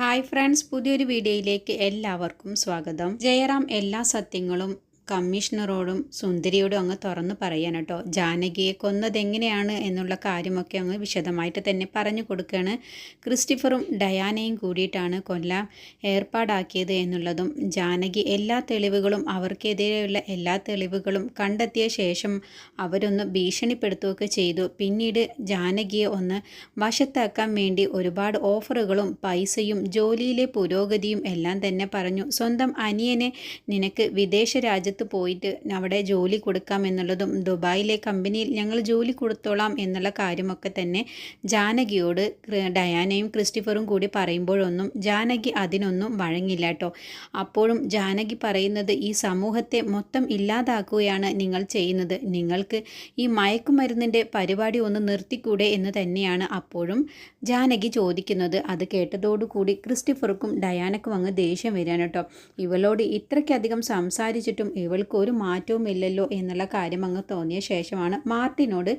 Hi friends പുതിയൊരു വീഡിയോയിലേക്ക് എല്ലാവർക്കും സ്വാഗതം. ജയറാം എല്ലാ സത്യങ്ങളും കമ്മീഷണറോടും സുന്ദരിയോടും അങ്ങ് തുറന്നു പറയാൻ കേട്ടോ. ജാനകിയെ കൊന്നതെങ്ങനെയാണ് എന്നുള്ള കാര്യമൊക്കെ അങ്ങ് വിശദമായിട്ട് തന്നെ പറഞ്ഞു കൊടുക്കുകയാണ്. ക്രിസ്റ്റിഫറും ഡയാനയും കൂടിയിട്ടാണ് കൊല്ലാം ഏർപ്പാടാക്കിയത് എന്നുള്ളതും. ജാനകി എല്ലാ തെളിവുകളും അവർക്കെതിരെയുള്ള എല്ലാ തെളിവുകളും കണ്ടെത്തിയ ശേഷം അവരൊന്ന് ഭീഷണിപ്പെടുത്തുകയൊക്കെ ചെയ്തു. പിന്നീട് ജാനകിയെ ഒന്ന് വശത്താക്കാൻ വേണ്ടി ഒരുപാട് ഓഫറുകളും പൈസയും ജോലിയിലെ പുരോഗതിയും എല്ലാം തന്നെ പറഞ്ഞു. സ്വന്തം അനിയനെ നിനക്ക് വിദേശ രാജ്യത്ത് പോയിട്ട് അവിടെ ജോലി കൊടുക്കാം എന്നുള്ളതും ദുബായിലെ കമ്പനിയിൽ ഞങ്ങൾ ജോലി കൊടുത്തോളാം എന്നുള്ള കാര്യമൊക്കെ തന്നെ ജാനകിയോട് ഡയാനയും ക്രിസ്റ്റിഫറും കൂടി പറയുമ്പോഴൊന്നും ജാനകി അതിനൊന്നും വഴങ്ങില്ല കേട്ടോ. അപ്പോഴും ജാനകി പറയുന്നത് ഈ സമൂഹത്തെ മൊത്തം ഇല്ലാതാക്കുകയാണ് നിങ്ങൾ ചെയ്യുന്നത്. നിങ്ങൾക്ക് ഈ മയക്കുമരുന്നിന്റെ പരിപാടി ഒന്ന് നിർത്തിക്കൂടെ എന്ന് തന്നെയാണ് അപ്പോഴും ജാനകി ചോദിക്കുന്നത്. അത് കേട്ടതോടുകൂടി ക്രിസ്റ്റിഫർക്കും ഡയാനക്കും അങ്ങ് ദേഷ്യം വരികയാണ് കേട്ടോ. ഇവളോട് ഇത്രയ്ക്കധികം സംസാരിച്ചിട്ടും ഇവൾക്ക് ഒരു മാറ്റവും ഇല്ലല്ലോ എന്നുള്ള കാര്യം അങ്ങ് തോന്നിയ ശേഷമാണ് മാർട്ടിനോട്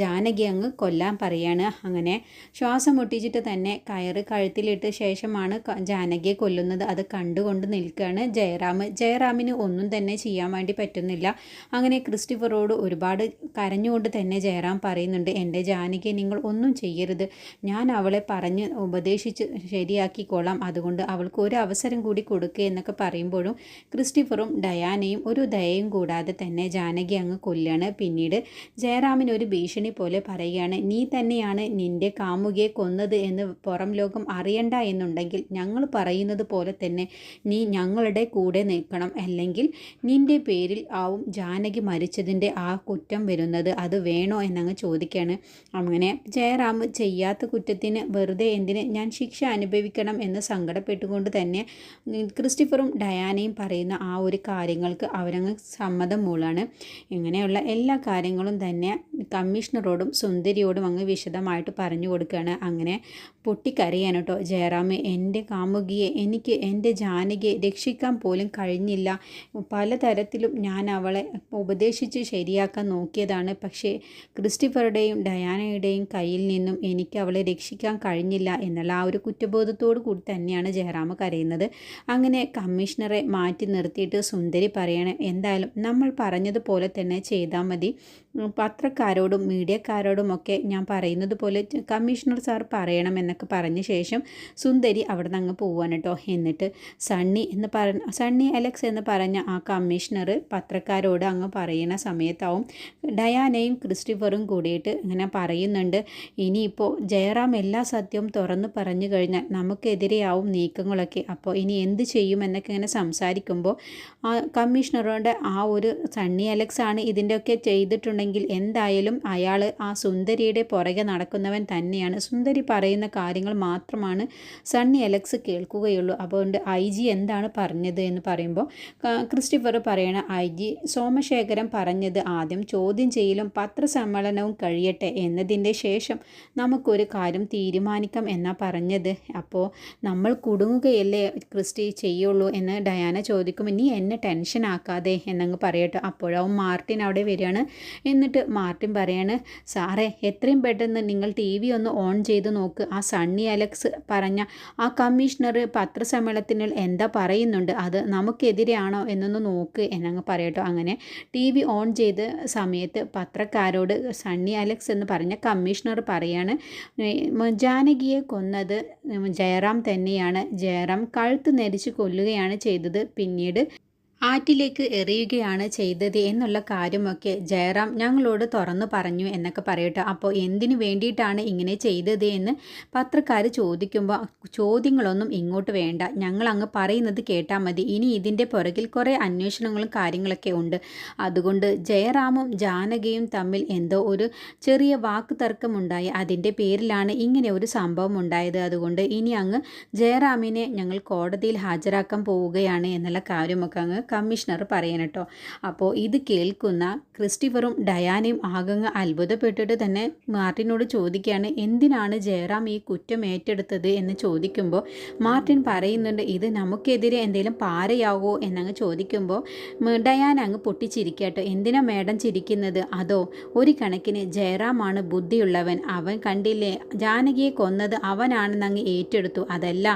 ജാനകി അങ്ങ് കൊല്ലാൻ പറയാണ്. അങ്ങനെ ശ്വാസം മുട്ടിച്ചിട്ട് തന്നെ കയറ് കഴുത്തിലിട്ട ശേഷമാണ് ജാനകിയെ കൊല്ലുന്നത്. അത് കണ്ടുകൊണ്ട് നിൽക്കുകയാണ് ജയറാം. ജയറാമിന് ഒന്നും തന്നെ ചെയ്യാൻ വേണ്ടി പറ്റുന്നില്ല. അങ്ങനെ ക്രിസ്റ്റിഫറോട് ഒരുപാട് കരഞ്ഞുകൊണ്ട് തന്നെ ജയറാം പറയുന്നുണ്ട് എന്റെ ജാനകിയെ നിങ്ങൾ ഒന്നും ചെയ്യരുത്. ഞാൻ അവളെ പറഞ്ഞ് ഉപദേശിച്ച് ശരിയാക്കിക്കോളാം. അതുകൊണ്ട് അവൾക്ക് ഒരു അവസരം കൂടി കൊടുക്കുക എന്നൊക്കെ പറയുമ്പോഴും ക്രിസ്റ്റിഫറും ഡയാനയും ഒരു ദയയും കൂടാതെ തന്നെ ജാനകി അങ്ങ് കൊല്ലാണ്. പിന്നീട് ജയറാമിന് ഒരു ഭീഷണി പോലെ പറയുകയാണ് നീ തന്നെയാണ് നിന്റെ കാമുകിയെ കൊന്നത് എന്ന് പുറം ലോകം അറിയണ്ട എന്നുണ്ടെങ്കിൽ ഞങ്ങൾ പറയുന്നത് പോലെ തന്നെ നീ ഞങ്ങളുടെ കൂടെ നിൽക്കണം. അല്ലെങ്കിൽ നിന്റെ പേരിൽ ആവും ജാനകി മരിച്ചതിന്റെ ആ കുറ്റം വരുന്നത്. അത് വേണോ എന്നങ്ങ് ചോദിക്കുകയാണ്. അങ്ങനെ ജയറാം ചെയ്യാത്ത കുറ്റത്തിന് വെറുതെ എന്തിന് ഞാൻ ശിക്ഷ അനുഭവിക്കണം എന്ന് സങ്കടപ്പെട്ടുകൊണ്ട് തന്നെ ക്രിസ്റ്റഫറും ഡയാനയും പറയുന്ന ആ ഒരു കാര്യങ്ങൾക്ക് അവരങ്ങ് സമ്മതം മൂളാണ്. ഇങ്ങനെയുള്ള എല്ലാ കാര്യങ്ങളും തന്നെ കമ്മീഷണറോടും സുന്ദരിയോടും അങ്ങ് വിശദമായിട്ട് പറഞ്ഞു കൊടുക്കുകയാണ്. അങ്ങനെ പൊട്ടിക്കരയാണ് കേട്ടോ ജയറാം എന്റെ കാമുകിയെ എനിക്ക് എന്റെ ജാനകിയെ രക്ഷിക്കാൻ പോലും കഴിഞ്ഞില്ല. പലതരത്തിലും ഞാൻ അവളെ ഉപദേശിച്ച് ശരിയാക്കാൻ നോക്കിയതാണ്. പക്ഷേ ക്രിസ്റ്റിഫറുടെയും ഡയാനയുടെയും കയ്യിൽ നിന്നും എനിക്ക് അവളെ രക്ഷിക്കാൻ കഴിഞ്ഞില്ല എന്നുള്ള ആ ഒരു കുറ്റബോധത്തോടു കൂടി തന്നെയാണ് ജയറാം കരയുന്നത്. അങ്ങനെ കമ്മീഷണറെ മാറ്റി നിർത്തിയിട്ട് സുന്ദരി പറയണേ എന്തായാലും നമ്മൾ പറഞ്ഞതുപോലെ തന്നെ ചെയ്താൽ മതി. പത്രക്കാരോടും മീഡിയക്കാരോടും ഒക്കെ ഞാൻ പറയുന്നത് പോലെ കമ്മീഷണർ സാർ പറയണം എന്നൊക്കെ പറഞ്ഞ ശേഷം സുന്ദരി അവിടെ നിന്ന് അങ്ങ് പോവാണ് കേട്ടോ എന്നിട്ട് സണ്ണി എന്ന് പറ സണ്ണി അലക്സ് എന്ന് പറഞ്ഞ ആ കമ്മീഷണർ പത്രക്കാരോട് അങ്ങ് പറയുന്ന സമയത്താവും ഡയാനയും ക്രിസ്റ്റീഫറും കൂടിയിട്ട് ഇങ്ങനെ പറയുന്നുണ്ട്. ഇനിയിപ്പോൾ ജയറാം എല്ലാ സത്യവും തുറന്നു പറഞ്ഞു കഴിഞ്ഞാൽ നമുക്കെതിരെയാവും നീക്കങ്ങളൊക്കെ. അപ്പോൾ ഇനി എന്ത് ചെയ്യും എന്നൊക്കെ ഇങ്ങനെ സംസാരിക്കുമ്പോൾ ആ കമ്മീഷണറുടെ ആ ഒരു സണ്ണി അലക്സ് ആണ് ഇതിന്റെയൊക്കെ ചെയ്തിട്ടുണ്ടെങ്കിൽ എന്തായാലും അയാൾ ആ സുന്ദരിയുടെ പുറകെ നടക്കുന്നവൻ തന്നെയാണ്. സുന്ദരി പറയുന്ന കാര്യങ്ങൾ മാത്രമാണ് സണ്ണി അലക്സ് കേൾക്കുകയുള്ളൂ. അതുകൊണ്ട് ഐ ജി എന്താണ് പറഞ്ഞത് എന്ന് പറയുമ്പോൾ ക്രിസ്റ്റിഫർ പറയണ ഐ ജി സോമശേഖരൻ പറഞ്ഞത് ആദ്യം ചോദ്യം ചെയ്യലും പത്രസമ്മേളനവും കഴിയട്ടെ എന്നതിന്റെ ശേഷം നമുക്കൊരു കാര്യം തീരുമാനിക്കാം എന്നാ പറഞ്ഞത്. അപ്പോൾ നമ്മൾ കുടുങ്ങുകയല്ലേ ക്രിസ്റ്റി ചെയ്യുള്ളൂ എന്ന് ഡയാന ചോദിക്കുമ്പോൾ നീ എന്നെ ടെൻഷൻ ആക്കാതെ എന്നങ്ങ് പറയട്ടെ. അപ്പോഴാവും മാർട്ടിൻ അവിടെ വരികയാണ്. എന്നിട്ട് മാർട്ടിൻ പറയാണ് സാറേ എത്രയും പെട്ടെന്ന് നിങ്ങൾ ടി വി ഒന്ന് ഓൺ ചെയ്ത് നോക്ക്. ആ സണ്ണി അലക്സ് പറഞ്ഞ ആ കമ്മീഷണർ പത്രസമ്മേളനത്തിൽ എന്താ പറയുന്നുണ്ട്? അത് നമുക്കെതിരെയാണോ എന്നൊന്ന് നോക്ക് എന്നങ്ങ് പറയട്ടോ. അങ്ങനെ ടി വി ഓൺ ചെയ്ത സമയത്ത് പത്രക്കാരോട് സണ്ണി അലക്സ് എന്ന് പറഞ്ഞ കമ്മീഷണർ പറയാണ് ജാനകിയെ കൊന്നത് ജയറാം തന്നെയാണ്. ജയറാം കഴുത്ത് നെരിച്ച് കൊല്ലുകയാണ് ചെയ്തത്. പിന്നീട് ആറ്റിലേക്ക് എറിയുകയാണ് ചെയ്തത് എന്നുള്ള കാര്യമൊക്കെ ജയറാം ഞങ്ങളോട് തുറന്നു പറഞ്ഞു എന്നൊക്കെ പറയട്ടെ. അപ്പോൾ എന്തിനു വേണ്ടിയിട്ടാണ് ഇങ്ങനെ ചെയ്തത് എന്ന് പത്രക്കാർ ചോദിക്കുമ്പോൾ ചോദ്യങ്ങളൊന്നും ഇങ്ങോട്ട് വേണ്ട. ഞങ്ങൾ അങ്ങ് പറയുന്നത് കേട്ടാൽ മതി. ഇനി ഇതിന്റെ പുറകിൽ കുറേ അന്വേഷണങ്ങളും കാര്യങ്ങളൊക്കെ ഉണ്ട്. അതുകൊണ്ട് ജയറാമും ജാനകിയും തമ്മിൽ എന്തോ ഒരു ചെറിയ വാക്ക് തർക്കമുണ്ടായി അതിന്റെ പേരിലാണ് ഇങ്ങനെ ഒരു സംഭവം ഉണ്ടായത്. അതുകൊണ്ട് ഇനി അങ്ങ് ജയറാമിനെ ഞങ്ങൾ കോടതിയിൽ ഹാജരാക്കാൻ പോവുകയാണ് എന്നുള്ള കാര്യമൊക്കെ അങ്ങ് കമ്മീഷണർ പറയണം കേട്ടോ. അപ്പോൾ ഇത് കേൾക്കുന്ന ക്രിസ്റ്റിഫറും ഡയാനയും ആകങ്ങ് അത്ഭുതപ്പെട്ടിട്ട് തന്നെ മാർട്ടിനോട് ചോദിക്കുകയാണ് എന്തിനാണ് ജയറാം ഈ കുറ്റം ഏറ്റെടുത്തത് എന്ന് ചോദിക്കുമ്പോൾ മാർട്ടിൻ പറയുന്നുണ്ട് ഇത് നമുക്കെതിരെ എന്തെങ്കിലും പാരയാവോ എന്നങ്ങ് ചോദിക്കുമ്പോൾ ഡയാന അങ്ങ് പൊട്ടിച്ചിരിക്കട്ടോ എന്തിനാ മേഡം ചിരിക്കുന്നത്? അതോ ഒരു കണക്കിന് ജയറാമാണ് ബുദ്ധിയുള്ളവൻ. അവൻ കണ്ടില്ലേ ജാനകിയെ കൊന്നത് അവനാണെന്ന് അങ്ങ് ഏറ്റെടുത്തു. അതല്ല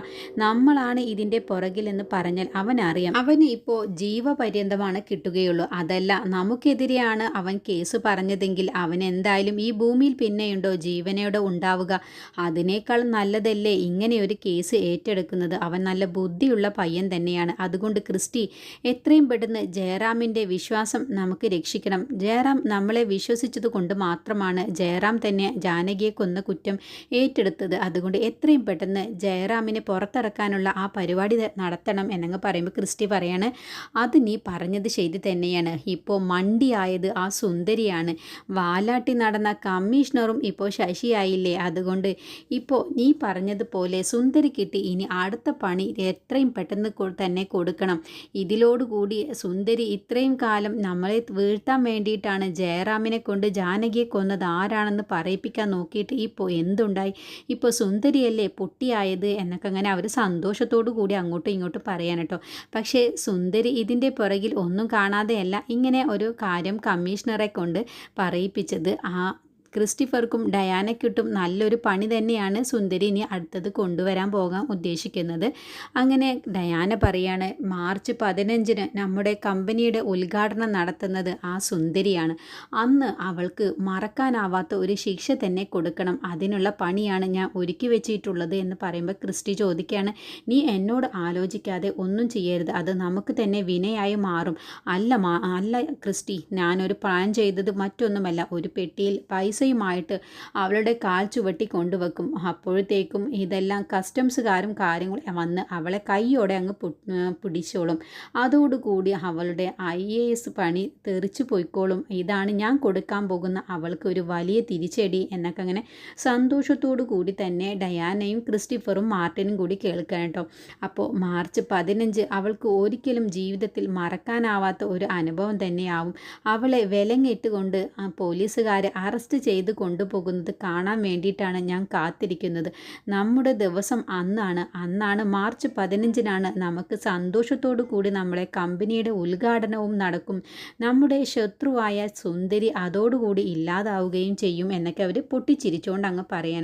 നമ്മളാണ് ഇതിന്റെ പുറകിലെന്ന് പറഞ്ഞാൽ അറിയാം അവന് ഇപ്പോൾ ജീവപര്യന്തമാണ് കിട്ടുകയുള്ളൂ. അതല്ല നമുക്കെതിരെയാണ് അവൻ കേസ് പറഞ്ഞതെങ്കിൽ അവൻ എന്തായാലും ഈ ഭൂമിയിൽ പിന്നെയുണ്ടോ? ജീവനോടെ ഉണ്ടാവുക. അതിനേക്കാൾ നല്ലതല്ലേ ഇങ്ങനെ ഒരു കേസ് ഏറ്റെടുക്കുന്നത്? അവൻ നല്ല ബുദ്ധിയുള്ള പയ്യൻ തന്നെയാണ്. അതുകൊണ്ട് ക്രിസ്റ്റി എത്രയും പെട്ടെന്ന് ജയറാമിന്റെ വിശ്വാസം നമുക്ക് രക്ഷിക്കണം. ജയറാം നമ്മളെ വിശ്വസിച്ചത് കൊണ്ട് മാത്രമാണ് ജയറാം തന്നെ ജാനകിയെ കൊന്ന കുറ്റം ഏറ്റെടുത്തത്. അതുകൊണ്ട് എത്രയും പെട്ടെന്ന് ജയറാമിനെ പുറത്തിറക്കാനുള്ള ആ പരിപാടി നടത്തണം എന്നങ്ങ് പറയുമ്പോൾ ക്രിസ്റ്റി പറയാണ് അത് നീ പറഞ്ഞത് ശരി തന്നെയാണ്. ഇപ്പോൾ മണ്ടിയായത് ആ സുന്ദരിയാണ്. വാലാട്ടി നടന്ന കമ്മീഷണറും ഇപ്പോൾ ശശിയായില്ലേ? അതുകൊണ്ട് ഇപ്പോൾ നീ പറഞ്ഞതുപോലെ സുന്ദരി കിട്ടി ഇനി അടുത്ത പണി എത്രയും പെട്ടെന്ന് തന്നെ കൊടുക്കണം. ഇതിലോടുകൂടി സുന്ദരി ഇത്രയും കാലം നമ്മളെ വീഴ്ത്താൻ വേണ്ടിയിട്ടാണ് ജയറാമിനെ കൊണ്ട് ജാനകിയെ കൊന്നത്. ആരാണെന്ന് പറയിപ്പിക്കാൻ നോക്കിയിട്ട് ഇപ്പോൾ എന്തുണ്ടായി? ഇപ്പോൾ സുന്ദരിയല്ലേ പൊട്ടിയായത്? എന്നൊക്കെ അങ്ങനെ അവർ സന്തോഷത്തോടു കൂടി അങ്ങോട്ടും ഇങ്ങോട്ടും പറയാൻ കേട്ടോ. പക്ഷേ സുന്ദരി ഇതിന്റെ പുറകിൽ ഒന്നും കാണാതെയല്ല ഇങ്ങനെ ഒരു കാര്യം കമ്മീഷണറെ കൊണ്ട് പറയിപ്പിച്ചത് ആ ക്രിസ്റ്റിഫർക്കും ഡയാനയ്ക്കിട്ടും നല്ലൊരു പണി തന്നെയാണ് സുന്ദരി ഇനി അടുത്തത് കൊണ്ടുവരാൻ പോകാൻ ഉദ്ദേശിക്കുന്നത്. അങ്ങനെ ഡയാന പറയാണ് മാർച്ച് പതിനഞ്ചിന് നമ്മുടെ കമ്പനിയുടെ ഉദ്ഘാടനം നടത്തുന്നത് ആ സുന്ദരിയാണ്. അന്ന് അവൾക്ക് മറക്കാനാവാത്ത ഒരു ശിക്ഷ തന്നെ കൊടുക്കണം. അതിനുള്ള പണിയാണ് ഞാൻ ഒരുക്കി വെച്ചിട്ടുള്ളത് എന്ന് പറയുമ്പോൾ ക്രിസ്റ്റി ചോദിക്കുകയാണ് നീ എന്നോട് ആലോചിക്കാതെ ഒന്നും ചെയ്യരുത്. അത് നമുക്ക് തന്നെ വിനയായി മാറും. അല്ല അല്ല ക്രിസ്റ്റി ഞാനൊരു പ്ലാൻ ചെയ്തത് മറ്റൊന്നുമല്ല. ഒരു പെട്ടിയിൽ പൈസ പൈസയുമായിട്ട് അവളുടെ കാൽ ചുവട്ടി കൊണ്ടുവെക്കും. അപ്പോഴത്തേക്കും ഇതെല്ലാം കസ്റ്റംസുകാരും കാര്യങ്ങൾ വന്ന് അവളെ കൈയോടെ അങ്ങ് പിടിച്ചോളും. അതോടുകൂടി അവളുടെ ഐ എ എസ് പണി തെറിച്ചു പോയിക്കോളും. ഇതാണ് ഞാൻ കൊടുക്കാൻ പോകുന്ന അവൾക്ക് ഒരു വലിയ തിരിച്ചടി എന്നൊക്കെ അങ്ങനെ സന്തോഷത്തോടു കൂടി തന്നെ ഡയാനയും ക്രിസ്റ്റിഫറും മാർട്ടിനും കൂടി കേൾക്കാൻ കേട്ടോ. അപ്പോൾ മാർച്ച് പതിനഞ്ച് അവൾക്ക് ഒരിക്കലും ജീവിതത്തിൽ മറക്കാനാവാത്ത ഒരു അനുഭവം തന്നെയാവും. അവളെ വിലങ്ങിട്ടുകൊണ്ട് പോലീസുകാരെ അറസ്റ്റ് ചെയ്ത് കൊണ്ടുപോകുന്നത് കാണാൻ വേണ്ടിയിട്ടാണ് ഞാൻ കാത്തിരിക്കുന്നത്. നമ്മുടെ ദിവസം അന്നാണ്. അന്നാണ് മാർച്ച് പതിനഞ്ചിനാണ് നമുക്ക് സന്തോഷത്തോടു കൂടി നമ്മളെ കമ്പനിയുടെ ഉദ്ഘാടനവും നടക്കും. നമ്മുടെ ശത്രുവായ സുന്ദരി അതോടുകൂടി ഇല്ലാതാവുകയും ചെയ്യും എന്നൊക്കെ അവർ പൊട്ടിച്ചിരിച്ചുകൊണ്ട് അങ്ങ് പറയാൻ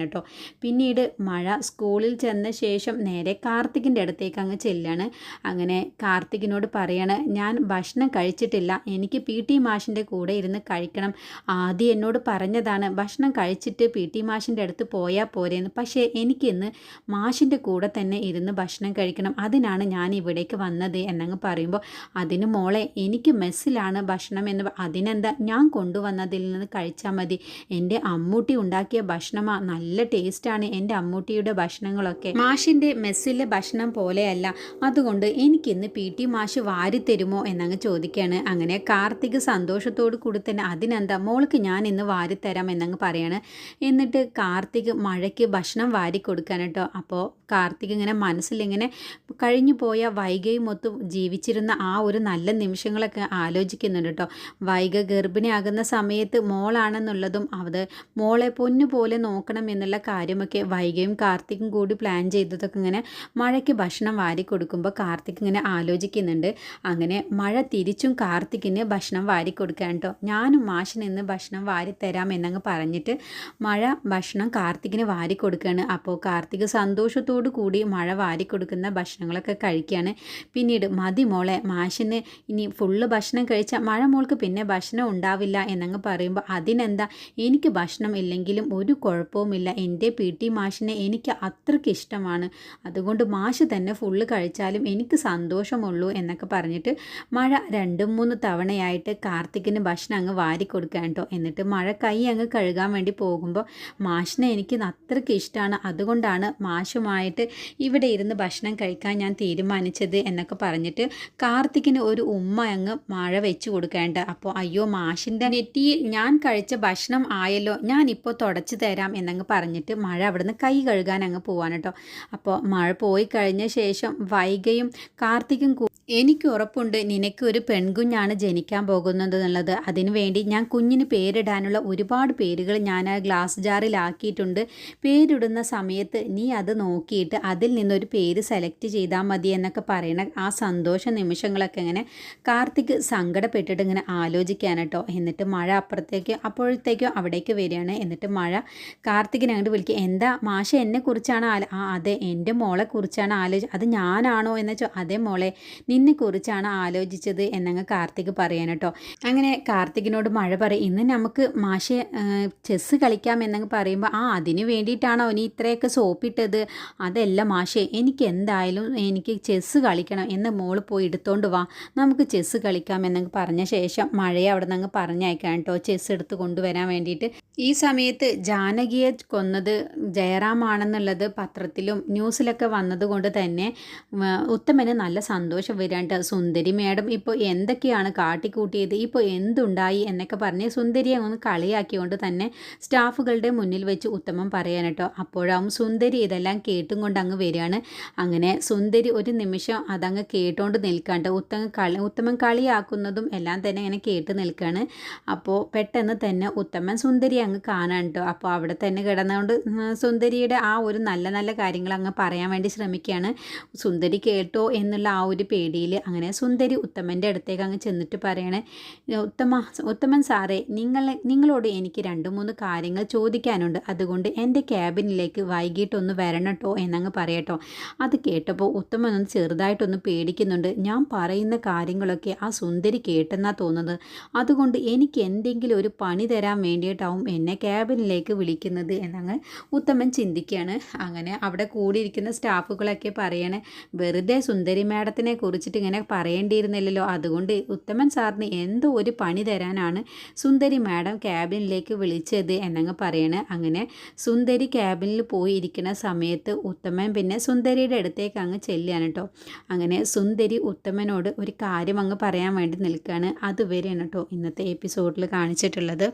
പിന്നീട് മഴ സ്കൂളിൽ ചെന്ന ശേഷം നേരെ കാർത്തികിന്റെ അടുത്തേക്ക് അങ്ങ് ചെല്ലാണ്. അങ്ങനെ കാർത്തികിനോട് പറയാണ് ഞാൻ ഭക്ഷണം കഴിച്ചിട്ടില്ല. എനിക്ക് പി ടി മാഷിന്റെ കൂടെ ഇരുന്ന് കഴിക്കണം. ആദ്യം എന്നോട് പറഞ്ഞതാണ് ആണ്. ഭക്ഷണം കഴിച്ചിട്ട് പി ടി മാഷിന്റെ അടുത്ത് പോയാൽ പോരേന്ന്. പക്ഷേ എനിക്കിന്ന് മാഷിന്റെ കൂടെ തന്നെ ഇരുന്ന് ഭക്ഷണം കഴിക്കണം. അതിനാണ് ഞാൻ ഇവിടേക്ക് വന്നത് എന്നങ്ങ് പറയുമ്പോൾ അതിന് മോളെ എനിക്ക് മെസ്സിലാണ് ഭക്ഷണം എന്ന് അതിനെന്താ ഞാൻ കൊണ്ടുവന്നതിൽ നിന്ന് കഴിച്ചാൽ മതി. എന്റെ അമ്മൂട്ടി ഉണ്ടാക്കിയ ഭക്ഷണമാണ് നല്ല ടേസ്റ്റാണ് എന്റെ അമ്മൂട്ടിയുടെ ഭക്ഷണങ്ങളൊക്കെ. മാഷിന്റെ മെസ്സിലെ ഭക്ഷണം പോലെയല്ല. അതുകൊണ്ട് എനിക്കിന്ന് പി ടി മാഷ് വാരിത്തരുമോ എന്നങ്ങ് ചോദിക്കുകയാണ് അങ്ങനെ കാർത്തിക് സന്തോഷത്തോടു കൂടി തന്നെ അതിനെന്താ മോൾക്ക് ഞാൻ ഇന്ന് വാരിത്തരാം എന്നങ്ങ് പറയാണ്. എന്നിട്ട് കാർത്തിക് മഴയ്ക്ക് ഭക്ഷണം വാരി കൊടുക്കാൻ കേട്ടോ. അപ്പോൾ കാർത്തിക് ഇങ്ങനെ മനസ്സിലിങ്ങനെ കഴിഞ്ഞു പോയ വൈകയും ഒത്ത് ജീവിച്ചിരുന്ന ആ ഒരു നല്ല നിമിഷങ്ങളൊക്കെ ആലോചിക്കുന്നുണ്ട് കേട്ടോ. വൈക ഗർഭിണിയാകുന്ന സമയത്ത് മോളാണെന്നുള്ളതും അത് മോളെ പൊന്നു പോലെ നോക്കണം എന്നുള്ള കാര്യമൊക്കെ വൈകയും കാർത്തിക്കും കൂടി പ്ലാൻ ചെയ്തതൊക്കെ ഇങ്ങനെ മഴയ്ക്ക് ഭക്ഷണം വാരി കൊടുക്കുമ്പോൾ കാർത്തിക് ഇങ്ങനെ ആലോചിക്കുന്നുണ്ട്. അങ്ങനെ മഴ തിരിച്ചും കാർത്തിക്കിന് ഭക്ഷണം വാരി കൊടുക്കാൻ കേട്ടോ. ഞാനും മാഷിന് ഇന്ന് ഭക്ഷണം വാരി തരാം എന്നങ്ങ് പറഞ്ഞിട്ട് മഴ ഭക്ഷണം കാർത്തികിന് വാരി കൊടുക്കുകയാണ് അപ്പോൾ കാർത്തിക് സന്തോഷത്തോടു കൂടി മഴ വാരി കൊടുക്കുന്ന ഭക്ഷണങ്ങളൊക്കെ കഴിക്കുകയാണ്. പിന്നീട് മതി മോളെ മാഷിന് ഇനി ഫുള്ള് ഭക്ഷണം കഴിച്ചാൽ മഴ മോൾക്ക് പിന്നെ ഭക്ഷണം ഉണ്ടാവില്ല എന്നങ്ങ് പറയുമ്പോൾ അതിനെന്താ? എനിക്ക് ഭക്ഷണം ഇല്ലെങ്കിലും ഒരു കുഴപ്പവുമില്ല. എന്റെ പി ടി മാഷിനെ എനിക്ക് അത്രയ്ക്ക് ഇഷ്ടമാണ്. അതുകൊണ്ട് മാഷ് തന്നെ ഫുള്ള് കഴിച്ചാലും എനിക്ക് സന്തോഷമുള്ളൂ എന്നൊക്കെ പറഞ്ഞിട്ട് മഴ രണ്ട് മൂന്ന് തവണയായിട്ട് കാർത്തികിന് ഭക്ഷണം അങ്ങ് വാരി കൊടുക്കാൻ കേട്ടോ. എന്നിട്ട് മഴ കൈ അങ്ങ് കഴുകാൻ വേണ്ടി പോകുമ്പോൾ മാഷിനെ എനിക്ക് അത്രയ്ക്ക് ഇഷ്ടമാണ്. അതുകൊണ്ടാണ് മാഷുമായിട്ട് ഇവിടെ ഇരുന്ന് ഭക്ഷണം കഴിക്കാൻ ഞാൻ തീരുമാനിച്ചത് എന്നൊക്കെ പറഞ്ഞിട്ട് കാർത്തിക്കിന് ഒരു ഉമ്മ അങ്ങ് മഴ വെച്ച് കൊടുക്കേണ്ട. അപ്പോൾ അയ്യോ മാഷിന്റെ നെറ്റിയിൽ ഞാൻ കഴിച്ച ഭക്ഷണം ആയല്ലോ ഞാൻ ഇപ്പോൾ തുടച്ചു തരാം എന്നങ്ങ് പറഞ്ഞിട്ട് മഴ അവിടുന്ന് കൈ കഴുകാൻ അങ്ങ് പോവാൻ കേട്ടോ. അപ്പോൾ മഴ പോയി കഴിഞ്ഞ ശേഷം വൈകയും കാർത്തിക്കും എനിക്ക് ഉറപ്പുണ്ട്. നിനക്ക് ഒരു പെൺകുഞ്ഞാണ് ജനിക്കാൻ പോകുന്നത് എന്നുള്ളത്. അതിനുവേണ്ടി ഞാൻ കുഞ്ഞിന് പേരിടാനുള്ള ഒരുപാട് പേരുകൾ ഞാൻ ആ ഗ്ലാസ് ജാറിലാക്കിയിട്ടുണ്ട്. പേരിടുന്ന സമയത്ത് നീ അത് നോക്കിയിട്ട് അതിൽ നിന്നൊരു പേര് സെലക്ട് ചെയ്താൽ മതി എന്നൊക്കെ പറയണ ആ സന്തോഷ നിമിഷങ്ങളൊക്കെ ഇങ്ങനെ കാർത്തിക് സങ്കടപ്പെട്ടിട്ട് ഇങ്ങനെ ആലോചിക്കാൻ കേട്ടോ. എന്നിട്ട് മഴ അപ്പുറത്തേക്ക് അപ്പോഴത്തേക്കോ അവിടേക്ക് വരികയാണ്. എന്നിട്ട് മഴ കാർത്തികിനെ അങ്ങോട്ട് വിളിക്കുക എന്താ മാഷ എന്നെക്കുറിച്ചാണ് ആ അതെ എന്റെ മോളെക്കുറിച്ചാണ് ആലോചി അത് ഞാനാണോ എന്ന് വെച്ചോ അതേ മോളെ നിന്നെക്കുറിച്ചാണ് ആലോചിച്ചത് എന്നങ്ങ് കാർത്തിക് പറയാൻ കേട്ടോ. അങ്ങനെ കാർത്തികിനോട് മഴ പറയും ഇന്ന് നമുക്ക് മാഷെ ചെസ് കളിക്കാം എന്നങ്ങ് പറയുമ്പോൾ ആ അതിന് വേണ്ടിയിട്ടാണോ നീ ഇത്രയൊക്കെ സോപ്പിട്ടത്? അതല്ല മാഷെ എനിക്ക് എന്തായാലും എനിക്ക് ചെസ് കളിക്കണം എന്ന് മോൾ പോയി എടുത്തോണ്ട് വാ. നമുക്ക് ചെസ് കളിക്കാം എന്നങ്ങ് പറഞ്ഞ ശേഷം മഴയെ അവിടെ നിന്ന് പറഞ്ഞയക്കാം കേട്ടോ ചെസ് എടുത്ത് കൊണ്ടുവരാൻ വേണ്ടിയിട്ട്. ഈ സമയത്ത് ജാനകിയെ കൊന്നത് ജയറാമാണെന്നുള്ളത് പത്രത്തിലും ന്യൂസിലൊക്കെ വന്നതുകൊണ്ട് തന്നെ ഉത്തമന് നല്ല സന്തോഷം വരാണ്ട് സുന്ദരി മേഡം ഇപ്പോൾ എന്തൊക്കെയാണ് കാട്ടിക്കൂട്ടിയത്? ഇപ്പോൾ എന്തുണ്ടായി എന്നൊക്കെ പറഞ്ഞ് സുന്ദരിയെ ഒന്ന് കളിയാക്കിക്കൊണ്ട് തന്നെ സ്റ്റാഫുകളുടെ മുന്നിൽ വെച്ച് ഉത്തമം പറയാൻ കേട്ടോ. അപ്പോഴാവും സുന്ദരി ഇതെല്ലാം കേട്ടും കൊണ്ട് അങ്ങ് വരികയാണ്. അങ്ങനെ സുന്ദരി ഒരു നിമിഷം അതങ്ങ് കേട്ടുകൊണ്ട് നിൽക്കാണ്ട് ഉത്തമ കളി ഉത്തമൻ കളിയാക്കുന്നതും എല്ലാം തന്നെ ഇങ്ങനെ കേട്ട് നിൽക്കുകയാണ് അപ്പോൾ പെട്ടെന്ന് തന്നെ ഉത്തമൻ സുന്ദരി അങ്ങ് കാണാൻ കേട്ടോ. അപ്പോൾ അവിടെ തന്നെ കിടന്നുകൊണ്ട് സുന്ദരിയുടെ ആ ഒരു നല്ല നല്ല കാര്യങ്ങൾ അങ്ങ് പറയാൻ വേണ്ടി ശ്രമിക്കുകയാണ്. സുന്ദരി കേട്ടോ എന്നുള്ള ആ ഒരു പേടി പേടിയിൽ അങ്ങനെ സുന്ദരി ഉത്തമന്റെ അടുത്തേക്ക് അങ്ങ് ചെന്നിട്ട് പറയണേ ഉത്തമ ഉത്തമൻ സാറേ നിങ്ങളെ നിങ്ങളോട് എനിക്ക് രണ്ട് മൂന്ന് കാര്യങ്ങൾ ചോദിക്കാനുണ്ട്. അതുകൊണ്ട് എന്റെ ക്യാബിനിലേക്ക് വൈകിട്ടൊന്ന് വരണട്ടോ എന്നങ്ങ് പറയട്ടോ. അത് കേട്ടപ്പോൾ ഉത്തമൻ ഒന്ന് ചെറുതായിട്ടൊന്ന് പേടിക്കുന്നുണ്ട്. ഞാൻ പറയുന്ന കാര്യങ്ങളൊക്കെ ആ സുന്ദരി കേട്ടെന്നാ തോന്നുന്നത്. അതുകൊണ്ട് എനിക്ക് എന്തെങ്കിലും ഒരു പണി തരാൻ വേണ്ടിയിട്ടാവും എന്നെ ക്യാബിനിലേക്ക് വിളിക്കുന്നത് എന്നങ്ങ് ഉത്തമൻ ചിന്തിക്കുകയാണ് അങ്ങനെ അവിടെ കൂടിയിരിക്കുന്ന സ്റ്റാഫുകളൊക്കെ പറയണേ വെറുതെ സുന്ദരി മാഡത്തിനെ കുറിച്ച് വെച്ചിട്ട് ഇങ്ങനെ പറയേണ്ടിയിരുന്നില്ലല്ലോ. അതുകൊണ്ട് ഉത്തമൻ സാറിന് എന്തോ ഒരു പണി തരാനാണ് സുന്ദരി മാഡം ക്യാബിനിലേക്ക് വിളിച്ചത് എന്നങ്ങ് പറയണേ. അങ്ങനെ സുന്ദരി ക്യാബിനിൽ പോയി ഇരിക്കുന്ന സമയത്ത് ഉത്തമൻ പിന്നെ സുന്ദരിയുടെ അടുത്തേക്ക് അങ്ങ് ചെല്ലുകയാണ് കേട്ടോ. അങ്ങനെ സുന്ദരി ഉത്തമനോട് ഒരു കാര്യം അങ്ങ് പറയാൻ വേണ്ടി നിൽക്കുകയാണ്. അതുവരെയാണ് കേട്ടോ ഇന്നത്തെ എപ്പിസോഡിൽ കാണിച്ചിട്ടുള്ളത്.